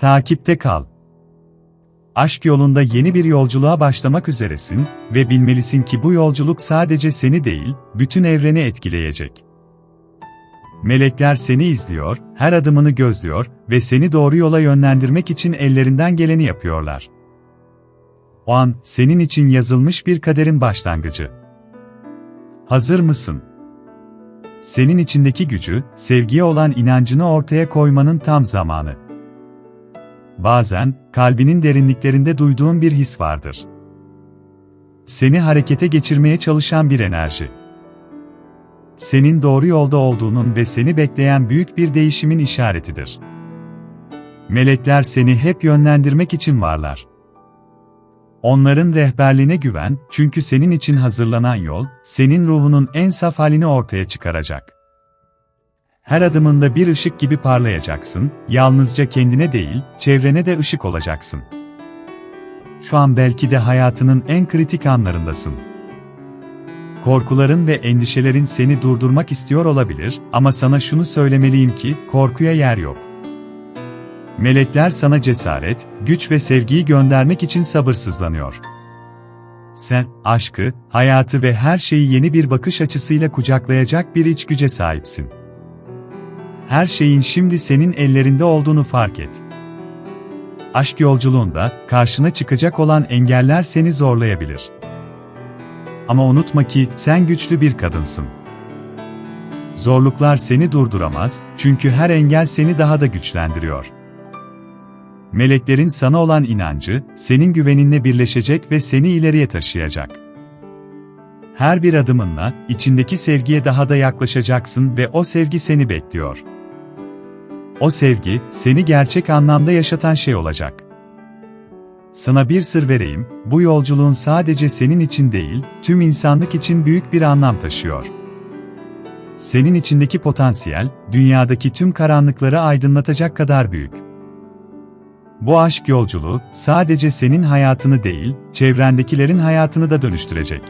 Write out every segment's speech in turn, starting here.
Takipte kal. Aşk yolunda yeni bir yolculuğa başlamak üzeresin ve bilmelisin ki bu yolculuk sadece seni değil, bütün evreni etkileyecek. Melekler seni izliyor, her adımını gözlüyor ve seni doğru yola yönlendirmek için ellerinden geleni yapıyorlar. O an, senin için yazılmış bir kaderin başlangıcı. Hazır mısın? Senin içindeki gücü, sevgiye olan inancını ortaya koymanın tam zamanı. Bazen, kalbinin derinliklerinde duyduğun bir his vardır. Seni harekete geçirmeye çalışan bir enerji. Senin doğru yolda olduğunun ve seni bekleyen büyük bir değişimin işaretidir. Melekler seni hep yönlendirmek için varlar. Onların rehberliğine güven, çünkü senin için hazırlanan yol, senin ruhunun en saf halini ortaya çıkaracak. Her adımında bir ışık gibi parlayacaksın, yalnızca kendine değil, çevrene de ışık olacaksın. Şu an belki de hayatının en kritik anlarındasın. Korkuların ve endişelerin seni durdurmak istiyor olabilir ama sana şunu söylemeliyim ki, korkuya yer yok. Melekler sana cesaret, güç ve sevgiyi göndermek için sabırsızlanıyor. Sen, aşkı, hayatı ve her şeyi yeni bir bakış açısıyla kucaklayacak bir iç güce sahipsin. Her şeyin şimdi senin ellerinde olduğunu fark et. Aşk yolculuğunda, karşına çıkacak olan engeller seni zorlayabilir. Ama unutma ki, sen güçlü bir kadınsın. Zorluklar seni durduramaz, çünkü her engel seni daha da güçlendiriyor. Meleklerin sana olan inancı, senin güveninle birleşecek ve seni ileriye taşıyacak. Her bir adımınla, içindeki sevgiye daha da yaklaşacaksın ve o sevgi seni bekliyor. O sevgi, seni gerçek anlamda yaşatan şey olacak. Sana bir sır vereyim, bu yolculuğun sadece senin için değil, tüm insanlık için büyük bir anlam taşıyor. Senin içindeki potansiyel, dünyadaki tüm karanlıkları aydınlatacak kadar büyük. Bu aşk yolculuğu, sadece senin hayatını değil, çevrendekilerin hayatını da dönüştürecek.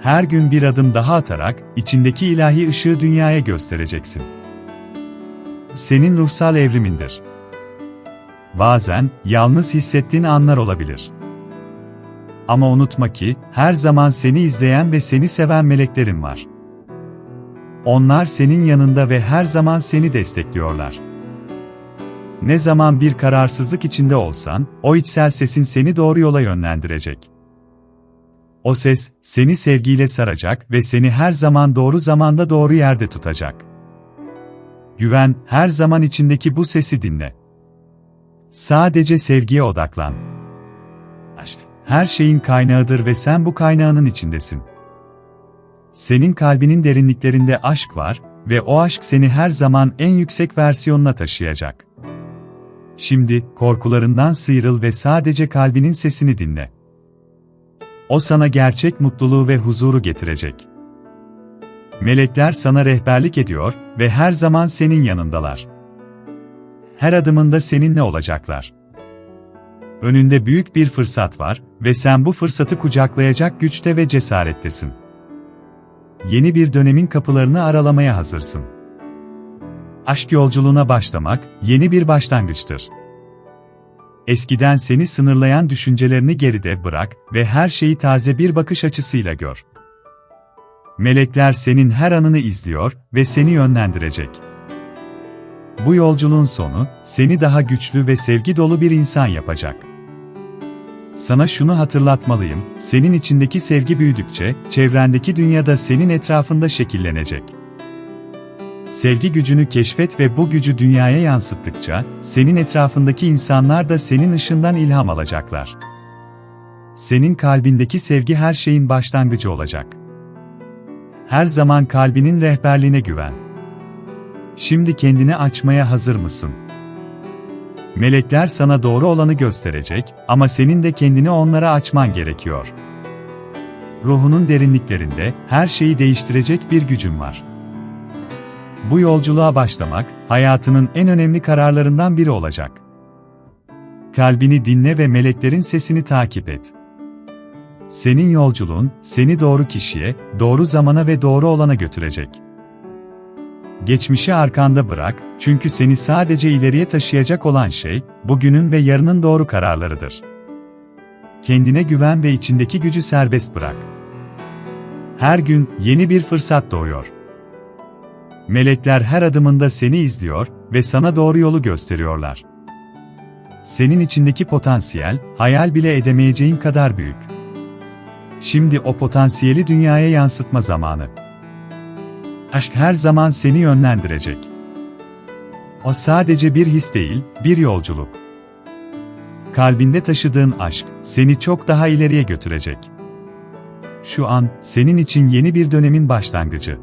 Her gün bir adım daha atarak, içindeki ilahi ışığı dünyaya göstereceksin. Senin ruhsal evrimindir. Bazen, yalnız hissettiğin anlar olabilir. Ama unutma ki, her zaman seni izleyen ve seni seven meleklerin var. Onlar senin yanında ve her zaman seni destekliyorlar. Ne zaman bir kararsızlık içinde olsan, o içsel sesin seni doğru yola yönlendirecek. O ses, seni sevgiyle saracak ve seni her zaman doğru zamanda doğru yerde tutacak. Güven, her zaman içindeki bu sesi dinle. Sadece sevgiye odaklan. Aşk, her şeyin kaynağıdır ve sen bu kaynağının içindesin. Senin kalbinin derinliklerinde aşk var ve o aşk seni her zaman en yüksek versiyonuna taşıyacak. Şimdi, korkularından sıyrıl ve sadece kalbinin sesini dinle. O sana gerçek mutluluğu ve huzuru getirecek. Melekler sana rehberlik ediyor ve her zaman senin yanındalar. Her adımında seninle olacaklar. Önünde büyük bir fırsat var ve sen bu fırsatı kucaklayacak güçte ve cesarettesin. Yeni bir dönemin kapılarını aralamaya hazırsın. Aşk yolculuğuna başlamak, yeni bir başlangıçtır. Eskiden seni sınırlayan düşüncelerini geride bırak ve her şeyi taze bir bakış açısıyla gör. Melekler senin her anını izliyor ve seni yönlendirecek. Bu yolculuğun sonu, seni daha güçlü ve sevgi dolu bir insan yapacak. Sana şunu hatırlatmalıyım, senin içindeki sevgi büyüdükçe, çevrendeki dünyada senin etrafında şekillenecek. Sevgi gücünü keşfet ve bu gücü dünyaya yansıttıkça, senin etrafındaki insanlar da senin ışından ilham alacaklar. Senin kalbindeki sevgi her şeyin başlangıcı olacak. Her zaman kalbinin rehberliğine güven. Şimdi kendini açmaya hazır mısın? Melekler sana doğru olanı gösterecek ama senin de kendini onlara açman gerekiyor. Ruhunun derinliklerinde her şeyi değiştirecek bir gücün var. Bu yolculuğa başlamak, hayatının en önemli kararlarından biri olacak. Kalbini dinle ve meleklerin sesini takip et. Senin yolculuğun, seni doğru kişiye, doğru zamana ve doğru olana götürecek. Geçmişi arkanda bırak, çünkü seni sadece ileriye taşıyacak olan şey, bugünün ve yarının doğru kararlarıdır. Kendine güven ve içindeki gücü serbest bırak. Her gün yeni bir fırsat doğuyor. Melekler her adımında seni izliyor ve sana doğru yolu gösteriyorlar. Senin içindeki potansiyel, hayal bile edemeyeceğin kadar büyük. Şimdi o potansiyeli dünyaya yansıtma zamanı. Aşk her zaman seni yönlendirecek. O sadece bir his değil, bir yolculuk. Kalbinde taşıdığın aşk seni çok daha ileriye götürecek. Şu an senin için yeni bir dönemin başlangıcı.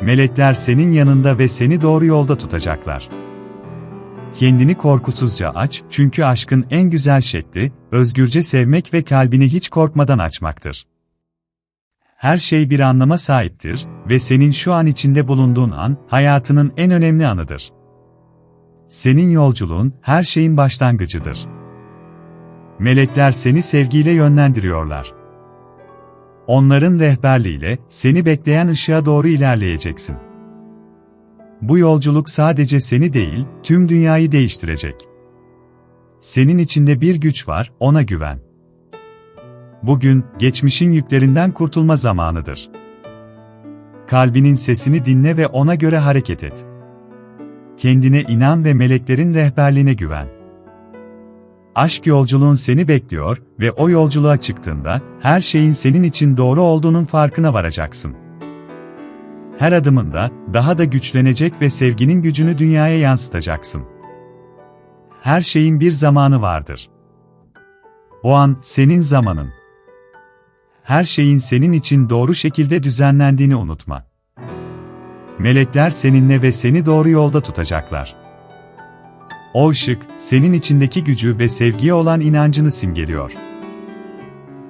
Melekler senin yanında ve seni doğru yolda tutacaklar. Kendini korkusuzca aç, çünkü aşkın en güzel şekli, özgürce sevmek ve kalbini hiç korkmadan açmaktır. Her şey bir anlama sahiptir ve senin şu an içinde bulunduğun an, hayatının en önemli anıdır. Senin yolculuğun, her şeyin başlangıcıdır. Melekler seni sevgiyle yönlendiriyorlar. Onların rehberliğiyle, seni bekleyen ışığa doğru ilerleyeceksin. Bu yolculuk sadece seni değil, tüm dünyayı değiştirecek. Senin içinde bir güç var, ona güven. Bugün, geçmişin yüklerinden kurtulma zamanıdır. Kalbinin sesini dinle ve ona göre hareket et. Kendine inan ve meleklerin rehberliğine güven. Aşk yolculuğun seni bekliyor ve o yolculuğa çıktığında, her şeyin senin için doğru olduğunun farkına varacaksın. Her adımında, daha da güçlenecek ve sevginin gücünü dünyaya yansıtacaksın. Her şeyin bir zamanı vardır. O an, senin zamanın. Her şeyin senin için doğru şekilde düzenlendiğini unutma. Melekler seninle ve seni doğru yolda tutacaklar. O ışık, senin içindeki gücü ve sevgiye olan inancını simgeliyor.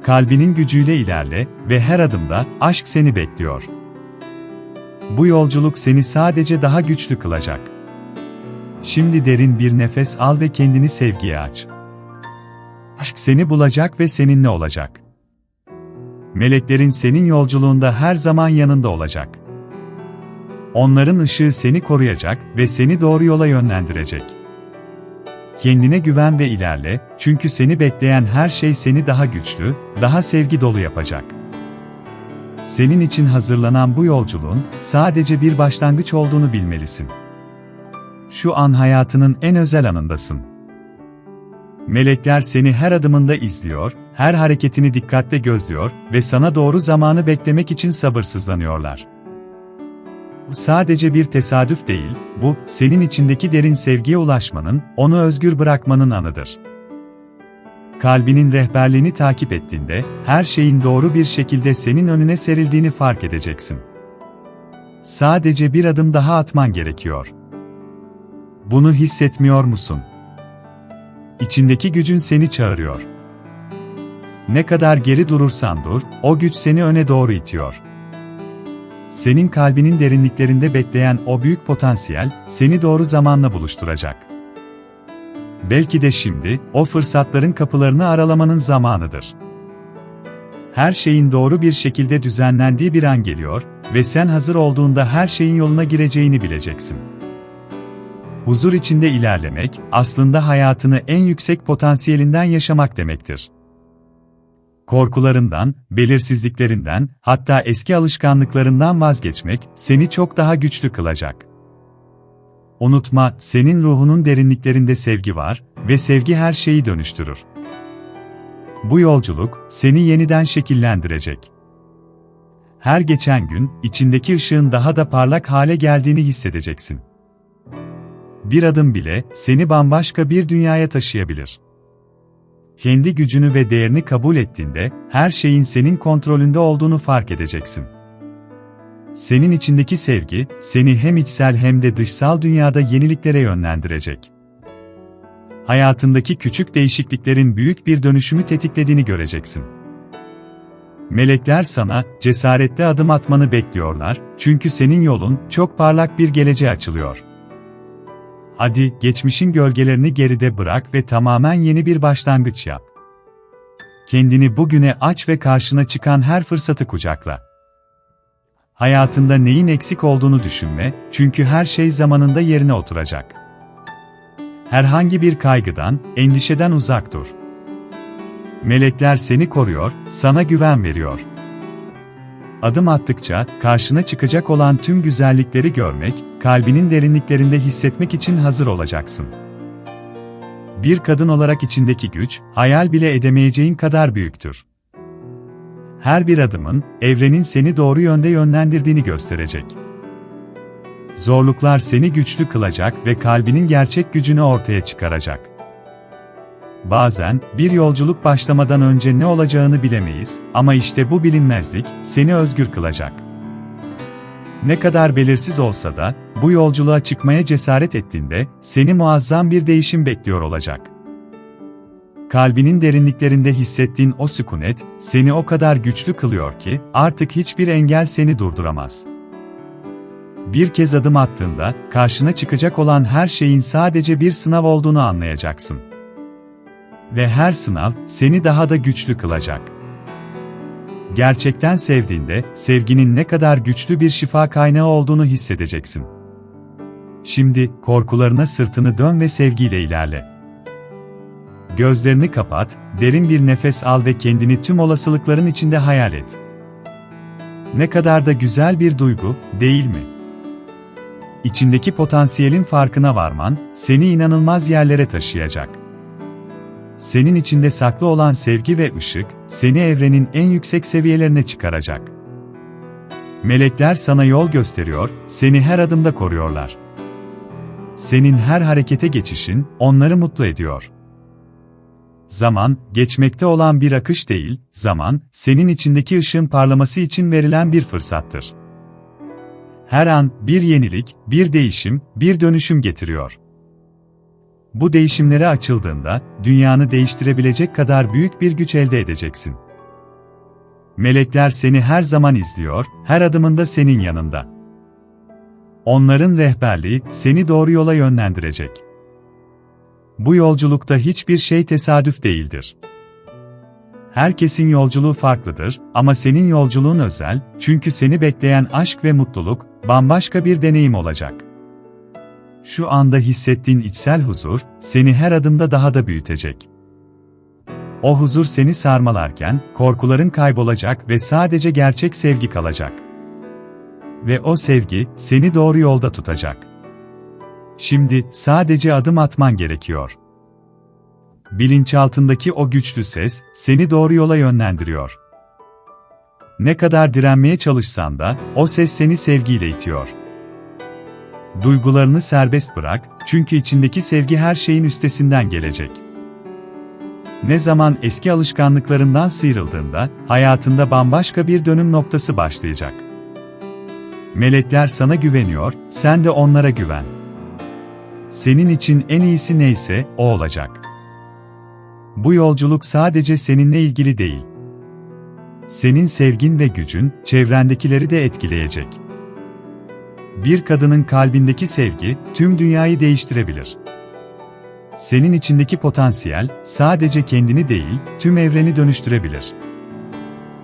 Kalbinin gücüyle ilerle ve her adımda aşk seni bekliyor. Bu yolculuk seni sadece daha güçlü kılacak. Şimdi derin bir nefes al ve kendini sevgiye aç. Aşk seni bulacak ve seninle olacak. Meleklerin senin yolculuğunda her zaman yanında olacak. Onların ışığı seni koruyacak ve seni doğru yola yönlendirecek. Kendine güven ve ilerle, çünkü seni bekleyen her şey seni daha güçlü, daha sevgi dolu yapacak. Senin için hazırlanan bu yolculuğun sadece bir başlangıç olduğunu bilmelisin. Şu an hayatının en özel anındasın. Melekler seni her adımında izliyor, her hareketini dikkatle gözlüyor ve sana doğru zamanı beklemek için sabırsızlanıyorlar. Bu sadece bir tesadüf değil, bu, senin içindeki derin sevgiye ulaşmanın, onu özgür bırakmanın anıdır. Kalbinin rehberliğini takip ettiğinde, her şeyin doğru bir şekilde senin önüne serildiğini fark edeceksin. Sadece bir adım daha atman gerekiyor. Bunu hissetmiyor musun? İçindeki gücün seni çağırıyor. Ne kadar geri durursan dur, o güç seni öne doğru itiyor. Senin kalbinin derinliklerinde bekleyen o büyük potansiyel, seni doğru zamanla buluşturacak. Belki de şimdi, o fırsatların kapılarını aralamanın zamanıdır. Her şeyin doğru bir şekilde düzenlendiği bir an geliyor ve sen hazır olduğunda her şeyin yoluna gireceğini bileceksin. Huzur içinde ilerlemek, aslında hayatını en yüksek potansiyelinden yaşamak demektir korkularından, belirsizliklerinden, hatta eski alışkanlıklarından vazgeçmek seni çok daha güçlü kılacak. Unutma, senin ruhunun derinliklerinde sevgi var ve sevgi her şeyi dönüştürür. Bu yolculuk seni yeniden şekillendirecek. Her geçen gün içindeki ışığın daha da parlak hale geldiğini hissedeceksin. Bir adım bile seni bambaşka bir dünyaya taşıyabilir kendi gücünü ve değerini kabul ettiğinde, her şeyin senin kontrolünde olduğunu fark edeceksin. Senin içindeki sevgi, seni hem içsel hem de dışsal dünyada yeniliklere yönlendirecek. Hayatındaki küçük değişikliklerin büyük bir dönüşümü tetiklediğini göreceksin. Melekler sana, cesaretli adım atmanı bekliyorlar, çünkü senin yolun, çok parlak bir geleceğe açılıyor. Hadi, geçmişin gölgelerini geride bırak ve tamamen yeni bir başlangıç yap. Kendini bugüne aç ve karşına çıkan her fırsatı kucakla. Hayatında neyin eksik olduğunu düşünme, çünkü her şey zamanında yerine oturacak. Herhangi bir kaygıdan, endişeden uzak dur. Melekler seni koruyor, sana güven veriyor. Adım attıkça, karşına çıkacak olan tüm güzellikleri görmek, kalbinin derinliklerinde hissetmek için hazır olacaksın. Bir kadın olarak içindeki güç, hayal bile edemeyeceğin kadar büyüktür. Her bir adımın, evrenin seni doğru yönde yönlendirdiğini gösterecek. Zorluklar seni güçlü kılacak ve kalbinin gerçek gücünü ortaya çıkaracak. Bazen, bir yolculuk başlamadan önce ne olacağını bilemeyiz ama işte bu bilinmezlik, seni özgür kılacak. Ne kadar belirsiz olsa da, bu yolculuğa çıkmaya cesaret ettiğinde, seni muazzam bir değişim bekliyor olacak. Kalbinin derinliklerinde hissettiğin o sükunet, seni o kadar güçlü kılıyor ki, artık hiçbir engel seni durduramaz. Bir kez adım attığında, karşına çıkacak olan her şeyin sadece bir sınav olduğunu anlayacaksın. Ve her sınav, seni daha da güçlü kılacak. Gerçekten sevdiğinde, sevginin ne kadar güçlü bir şifa kaynağı olduğunu hissedeceksin. Şimdi, korkularına sırtını dön ve sevgiyle ilerle. Gözlerini kapat, derin bir nefes al ve kendini tüm olasılıkların içinde hayal et. Ne kadar da güzel bir duygu, değil mi? İçindeki potansiyelin farkına varman, seni inanılmaz yerlere taşıyacak. Senin içinde saklı olan sevgi ve ışık, seni evrenin en yüksek seviyelerine çıkaracak. Melekler sana yol gösteriyor, seni her adımda koruyorlar. Senin her harekete geçişin, onları mutlu ediyor. Zaman, geçmekte olan bir akış değil, zaman, senin içindeki ışığın parlaması için verilen bir fırsattır. Her an, bir yenilik, bir değişim, bir dönüşüm getiriyor. Bu değişimlere açıldığında, dünyanı değiştirebilecek kadar büyük bir güç elde edeceksin. Melekler seni her zaman izliyor, her adımında senin yanında. Onların rehberliği, seni doğru yola yönlendirecek. Bu yolculukta hiçbir şey tesadüf değildir. Herkesin yolculuğu farklıdır ama senin yolculuğun özel, çünkü seni bekleyen aşk ve mutluluk, bambaşka bir deneyim olacak. Şu anda hissettiğin içsel huzur, seni her adımda daha da büyütecek. O huzur seni sarmalarken, korkuların kaybolacak ve sadece gerçek sevgi kalacak. Ve o sevgi, seni doğru yolda tutacak. Şimdi, sadece adım atman gerekiyor. Bilinçaltındaki o güçlü ses, seni doğru yola yönlendiriyor. Ne kadar direnmeye çalışsan da, o ses seni sevgiyle itiyor. Duygularını serbest bırak, çünkü içindeki sevgi her şeyin üstesinden gelecek. Ne zaman eski alışkanlıklarından sıyrıldığında, hayatında bambaşka bir dönüm noktası başlayacak. Melekler sana güveniyor, sen de onlara güven. Senin için en iyisi neyse, o olacak. Bu yolculuk sadece seninle ilgili değil. Senin sevgin ve gücün, çevrendekileri de etkileyecek. Bir kadının kalbindeki sevgi, tüm dünyayı değiştirebilir. Senin içindeki potansiyel, sadece kendini değil, tüm evreni dönüştürebilir.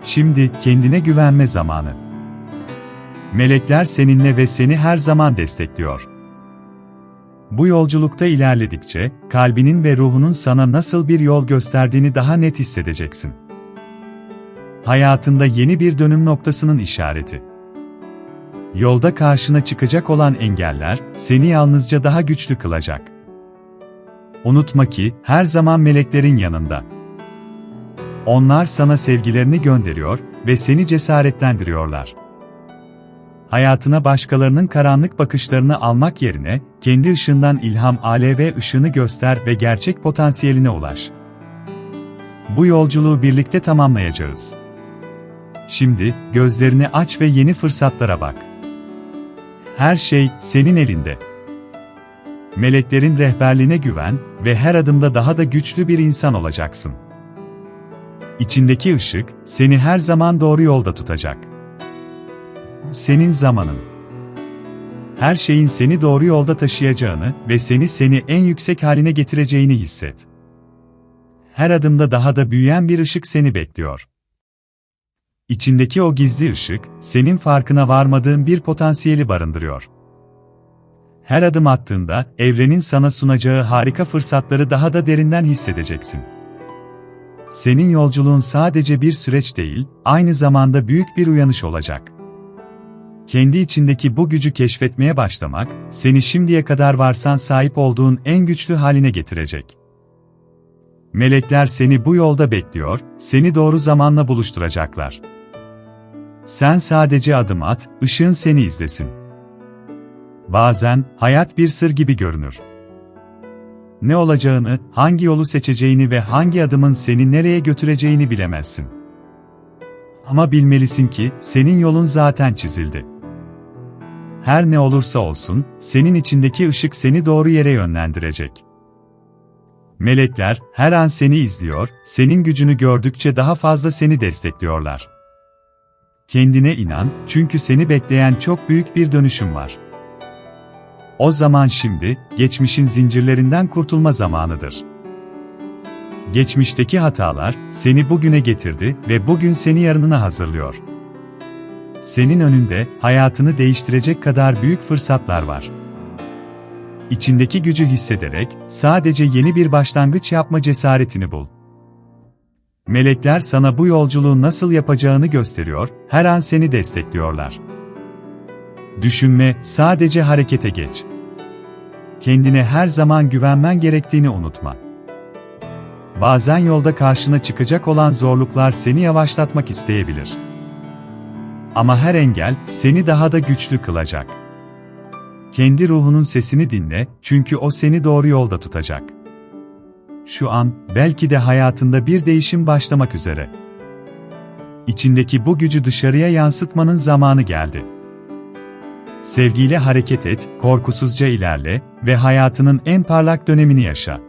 Şimdi, kendine güvenme zamanı. Melekler seninle ve seni her zaman destekliyor. Bu yolculukta ilerledikçe, kalbinin ve ruhunun sana nasıl bir yol gösterdiğini daha net hissedeceksin. Hayatında yeni bir dönüm noktasının işareti. Yolda karşına çıkacak olan engeller, seni yalnızca daha güçlü kılacak. Unutma ki, her zaman meleklerin yanında. Onlar sana sevgilerini gönderiyor ve seni cesaretlendiriyorlar. Hayatına başkalarının karanlık bakışlarını almak yerine, kendi ışığından ilham alev ışığını göster ve gerçek potansiyeline ulaş. Bu yolculuğu birlikte tamamlayacağız. Şimdi, gözlerini aç ve yeni fırsatlara bak. Her şey, senin elinde. Meleklerin rehberliğine güven ve her adımda daha da güçlü bir insan olacaksın. İçindeki ışık, seni her zaman doğru yolda tutacak. Senin zamanın. Her şeyin seni doğru yolda taşıyacağını ve seni seni en yüksek haline getireceğini hisset. Her adımda daha da büyüyen bir ışık seni bekliyor. İçindeki o gizli ışık, senin farkına varmadığın bir potansiyeli barındırıyor. Her adım attığında, evrenin sana sunacağı harika fırsatları daha da derinden hissedeceksin. Senin yolculuğun sadece bir süreç değil, aynı zamanda büyük bir uyanış olacak. Kendi içindeki bu gücü keşfetmeye başlamak, seni şimdiye kadar varsan sahip olduğun en güçlü haline getirecek. Melekler seni bu yolda bekliyor, seni doğru zamanla buluşturacaklar. Sen sadece adım at, ışığın seni izlesin. Bazen, hayat bir sır gibi görünür. Ne olacağını, hangi yolu seçeceğini ve hangi adımın seni nereye götüreceğini bilemezsin. Ama bilmelisin ki, senin yolun zaten çizildi. Her ne olursa olsun, senin içindeki ışık seni doğru yere yönlendirecek. Melekler, her an seni izliyor, senin gücünü gördükçe daha fazla seni destekliyorlar. Kendine inan, çünkü seni bekleyen çok büyük bir dönüşüm var. O zaman şimdi, geçmişin zincirlerinden kurtulma zamanıdır. Geçmişteki hatalar, seni bugüne getirdi ve bugün seni yarınına hazırlıyor. Senin önünde, hayatını değiştirecek kadar büyük fırsatlar var. İçindeki gücü hissederek, sadece yeni bir başlangıç yapma cesaretini bul. Melekler sana bu yolculuğu nasıl yapacağını gösteriyor, her an seni destekliyorlar. Düşünme, sadece harekete geç. Kendine her zaman güvenmen gerektiğini unutma. Bazen yolda karşına çıkacak olan zorluklar seni yavaşlatmak isteyebilir. Ama her engel seni daha da güçlü kılacak. Kendi ruhunun sesini dinle, çünkü o seni doğru yolda tutacak. Şu an, belki de hayatında bir değişim başlamak üzere. İçindeki bu gücü dışarıya yansıtmanın zamanı geldi. Sevgiyle hareket et, korkusuzca ilerle ve hayatının en parlak dönemini yaşa.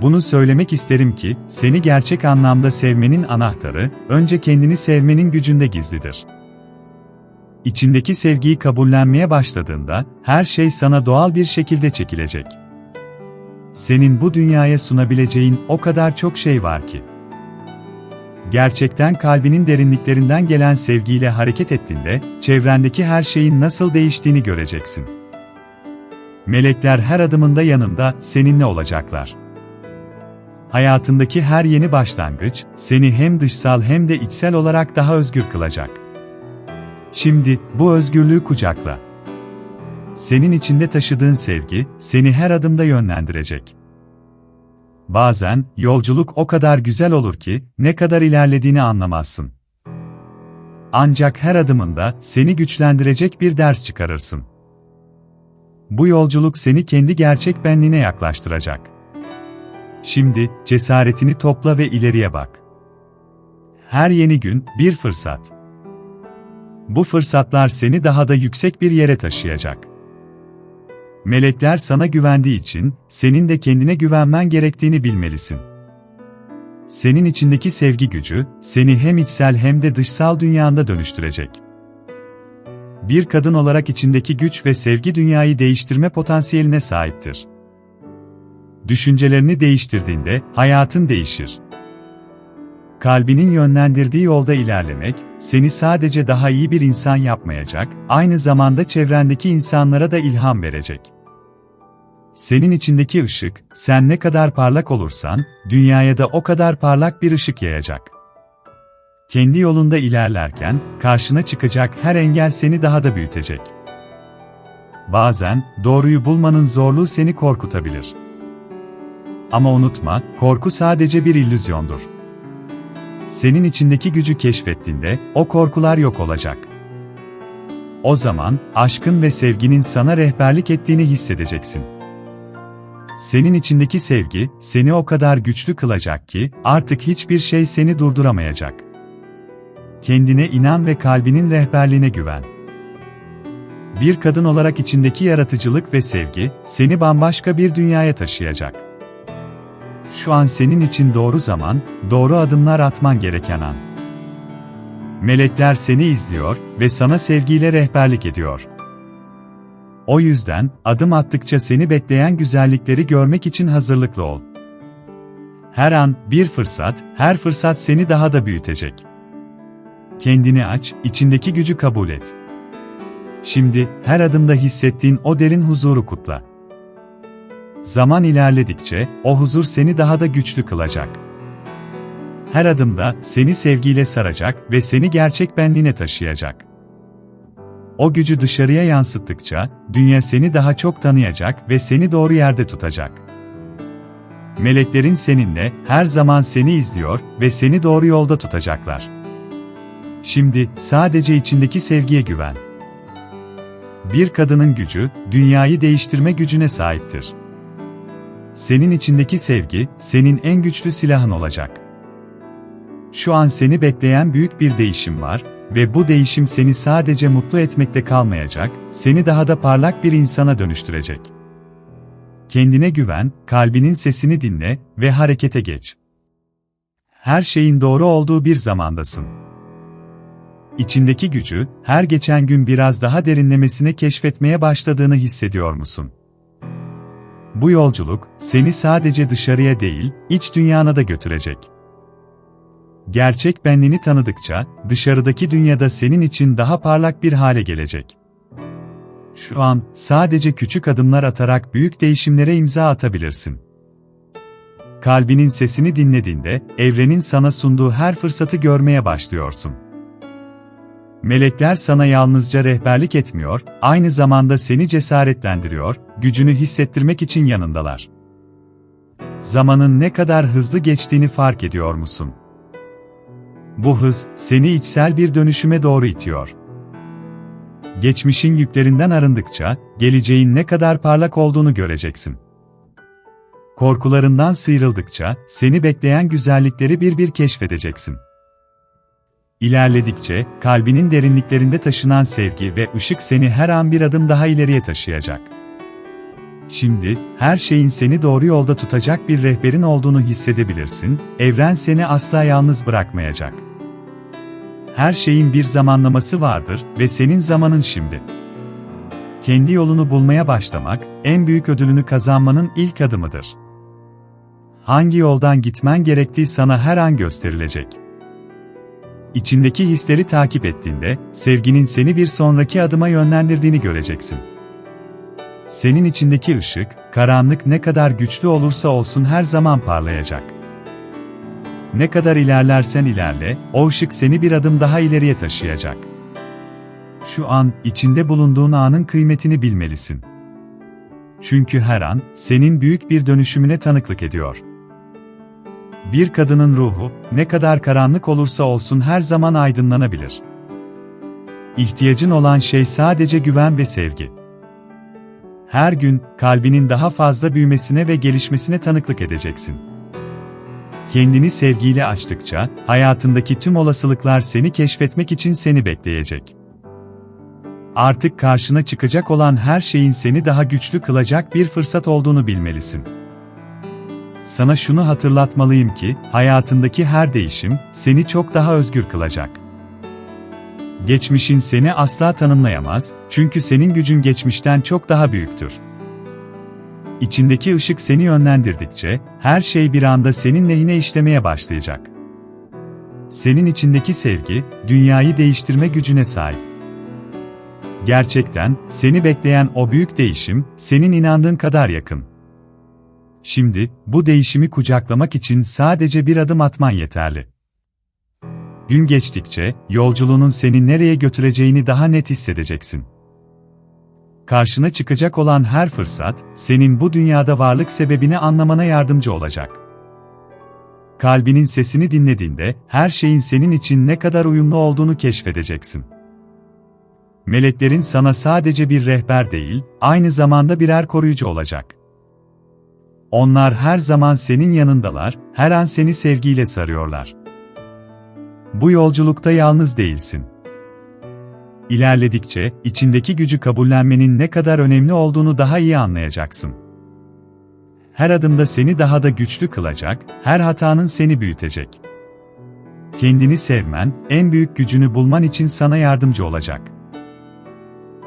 Bunu söylemek isterim ki, seni gerçek anlamda sevmenin anahtarı, önce kendini sevmenin gücünde gizlidir. İçindeki sevgiyi kabullenmeye başladığında, her şey sana doğal bir şekilde çekilecek. Senin bu dünyaya sunabileceğin o kadar çok şey var ki. Gerçekten kalbinin derinliklerinden gelen sevgiyle hareket ettiğinde, çevrendeki her şeyin nasıl değiştiğini göreceksin. Melekler her adımında yanında, seninle olacaklar. Hayatındaki her yeni başlangıç, seni hem dışsal hem de içsel olarak daha özgür kılacak. Şimdi, bu özgürlüğü kucakla. Senin içinde taşıdığın sevgi, seni her adımda yönlendirecek. Bazen, yolculuk o kadar güzel olur ki, ne kadar ilerlediğini anlamazsın. Ancak her adımında, seni güçlendirecek bir ders çıkarırsın. Bu yolculuk seni kendi gerçek benliğine yaklaştıracak. Şimdi, cesaretini topla ve ileriye bak. Her yeni gün, bir fırsat. Bu fırsatlar seni daha da yüksek bir yere taşıyacak. Melekler sana güvendiği için, senin de kendine güvenmen gerektiğini bilmelisin. Senin içindeki sevgi gücü, seni hem içsel hem de dışsal dünyanda dönüştürecek. Bir kadın olarak içindeki güç ve sevgi dünyayı değiştirme potansiyeline sahiptir. Düşüncelerini değiştirdiğinde, hayatın değişir. Kalbinin yönlendirdiği yolda ilerlemek, seni sadece daha iyi bir insan yapmayacak, aynı zamanda çevrendeki insanlara da ilham verecek. Senin içindeki ışık, sen ne kadar parlak olursan, dünyaya da o kadar parlak bir ışık yayacak. Kendi yolunda ilerlerken, karşına çıkacak her engel seni daha da büyütecek. Bazen, doğruyu bulmanın zorluğu seni korkutabilir. Ama unutma, korku sadece bir illüzyondur. Senin içindeki gücü keşfettiğinde, o korkular yok olacak. O zaman, aşkın ve sevginin sana rehberlik ettiğini hissedeceksin. Senin içindeki sevgi, seni o kadar güçlü kılacak ki, artık hiçbir şey seni durduramayacak. Kendine inan ve kalbinin rehberliğine güven. Bir kadın olarak içindeki yaratıcılık ve sevgi, seni bambaşka bir dünyaya taşıyacak. Şu an senin için doğru zaman, doğru adımlar atman gereken an. Melekler seni izliyor ve sana sevgiyle rehberlik ediyor. O yüzden, adım attıkça seni bekleyen güzellikleri görmek için hazırlıklı ol. Her an, bir fırsat, her fırsat seni daha da büyütecek. Kendini aç, içindeki gücü kabul et. Şimdi, her adımda hissettiğin o derin huzuru kutla. Zaman ilerledikçe, o huzur seni daha da güçlü kılacak. Her adımda, seni sevgiyle saracak ve seni gerçek benliğine taşıyacak. O gücü dışarıya yansıttıkça, dünya seni daha çok tanıyacak ve seni doğru yerde tutacak. Meleklerin seninle, her zaman seni izliyor ve seni doğru yolda tutacaklar. Şimdi, sadece içindeki sevgiye güven. Bir kadının gücü, dünyayı değiştirme gücüne sahiptir. Senin içindeki sevgi, senin en güçlü silahın olacak. Şu an seni bekleyen büyük bir değişim var ve bu değişim seni sadece mutlu etmekte kalmayacak, seni daha da parlak bir insana dönüştürecek. Kendine güven, kalbinin sesini dinle ve harekete geç. Her şeyin doğru olduğu bir zamandasın. İçindeki gücü, her geçen gün biraz daha derinlemesine keşfetmeye başladığını hissediyor musun? Bu yolculuk, seni sadece dışarıya değil, iç dünyana da götürecek. Gerçek benliğini tanıdıkça, dışarıdaki dünyada senin için daha parlak bir hale gelecek. Şu an, sadece küçük adımlar atarak büyük değişimlere imza atabilirsin. Kalbinin sesini dinlediğinde, evrenin sana sunduğu her fırsatı görmeye başlıyorsun. Melekler sana yalnızca rehberlik etmiyor, aynı zamanda seni cesaretlendiriyor, gücünü hissettirmek için yanındalar. Zamanın ne kadar hızlı geçtiğini fark ediyor musun? Bu hız, seni içsel bir dönüşüme doğru itiyor. Geçmişin yüklerinden arındıkça, geleceğin ne kadar parlak olduğunu göreceksin. Korkularından sıyrıldıkça, seni bekleyen güzellikleri bir bir keşfedeceksin. İlerledikçe, kalbinin derinliklerinde taşınan sevgi ve ışık seni her an bir adım daha ileriye taşıyacak. Şimdi, her şeyin seni doğru yolda tutacak bir rehberin olduğunu hissedebilirsin, evren seni asla yalnız bırakmayacak. Her şeyin bir zamanlaması vardır ve senin zamanın şimdi. Kendi yolunu bulmaya başlamak, en büyük ödülünü kazanmanın ilk adımıdır. Hangi yoldan gitmen gerektiği sana her an gösterilecek. İçindeki hisleri takip ettiğinde, sevginin seni bir sonraki adıma yönlendirdiğini göreceksin. Senin içindeki ışık, karanlık ne kadar güçlü olursa olsun her zaman parlayacak. Ne kadar ilerlersen ilerle, o ışık seni bir adım daha ileriye taşıyacak. Şu an, içinde bulunduğun anın kıymetini bilmelisin. Çünkü her an, senin büyük bir dönüşümüne tanıklık ediyor. Bir kadının ruhu, ne kadar karanlık olursa olsun her zaman aydınlanabilir. İhtiyacın olan şey sadece güven ve sevgi. Her gün, kalbinin daha fazla büyümesine ve gelişmesine tanıklık edeceksin. Kendini sevgiyle açtıkça, hayatındaki tüm olasılıklar seni keşfetmek için seni bekleyecek. Artık karşına çıkacak olan her şeyin seni daha güçlü kılacak bir fırsat olduğunu bilmelisin. Sana şunu hatırlatmalıyım ki, hayatındaki her değişim, seni çok daha özgür kılacak. Geçmişin seni asla tanımlayamaz, çünkü senin gücün geçmişten çok daha büyüktür. İçindeki ışık seni yönlendirdikçe, her şey bir anda senin lehine işlemeye başlayacak. Senin içindeki sevgi, dünyayı değiştirme gücüne sahip. Gerçekten, seni bekleyen o büyük değişim, senin inandığın kadar yakın. Şimdi, bu değişimi kucaklamak için sadece bir adım atman yeterli. Gün geçtikçe, yolculuğunun seni nereye götüreceğini daha net hissedeceksin. Karşına çıkacak olan her fırsat, senin bu dünyada varlık sebebini anlamana yardımcı olacak. Kalbinin sesini dinlediğinde, her şeyin senin için ne kadar uyumlu olduğunu keşfedeceksin. Meleklerin sana sadece bir rehber değil, aynı zamanda birer koruyucu olacak. Onlar her zaman senin yanındalar, her an seni sevgiyle sarıyorlar. Bu yolculukta yalnız değilsin. İlerledikçe, içindeki gücü kabullenmenin ne kadar önemli olduğunu daha iyi anlayacaksın. Her adımda seni daha da güçlü kılacak, her hatanın seni büyütecek. Kendini sevmen, en büyük gücünü bulman için sana yardımcı olacak.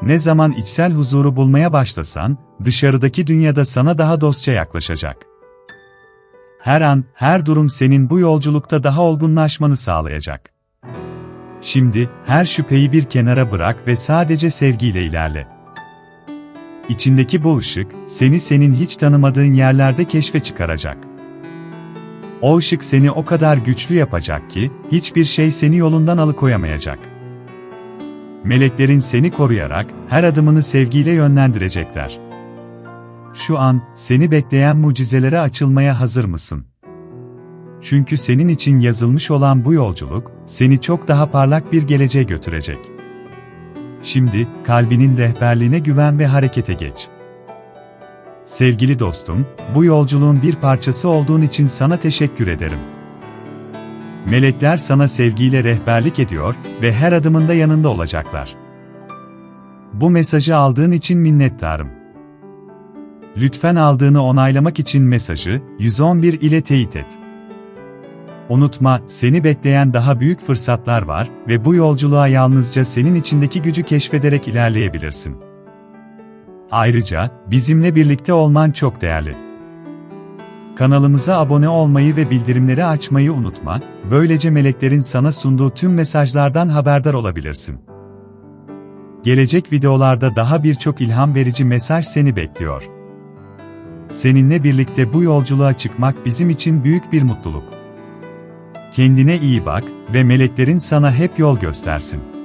Ne zaman içsel huzuru bulmaya başlasan, dışarıdaki dünyada sana daha dostça yaklaşacak. Her an, her durum senin bu yolculukta daha olgunlaşmanı sağlayacak. Şimdi, her şüpheyi bir kenara bırak ve sadece sevgiyle ilerle. İçindeki bu ışık, seni senin hiç tanımadığın yerlerde keşfe çıkaracak. O ışık seni o kadar güçlü yapacak ki, hiçbir şey seni yolundan alıkoyamayacak. Meleklerin seni koruyarak, her adımını sevgiyle yönlendirecekler. Şu an, seni bekleyen mucizelere açılmaya hazır mısın? Çünkü senin için yazılmış olan bu yolculuk, seni çok daha parlak bir geleceğe götürecek. Şimdi, kalbinin rehberliğine güven ve harekete geç. Sevgili dostum, bu yolculuğun bir parçası olduğun için sana teşekkür ederim. Melekler sana sevgiyle rehberlik ediyor ve her adımında yanında olacaklar. Bu mesajı aldığın için minnettarım. Lütfen aldığını onaylamak için mesajı 111 ile teyit et. Unutma, seni bekleyen daha büyük fırsatlar var ve bu yolculuğa yalnızca senin içindeki gücü keşfederek ilerleyebilirsin. Ayrıca, bizimle birlikte olman çok değerli. Kanalımıza abone olmayı ve bildirimleri açmayı unutma, böylece meleklerin sana sunduğu tüm mesajlardan haberdar olabilirsin. Gelecek videolarda daha birçok ilham verici mesaj seni bekliyor. Seninle birlikte bu yolculuğa çıkmak bizim için büyük bir mutluluk. Kendine iyi bak ve meleklerin sana hep yol göstersin.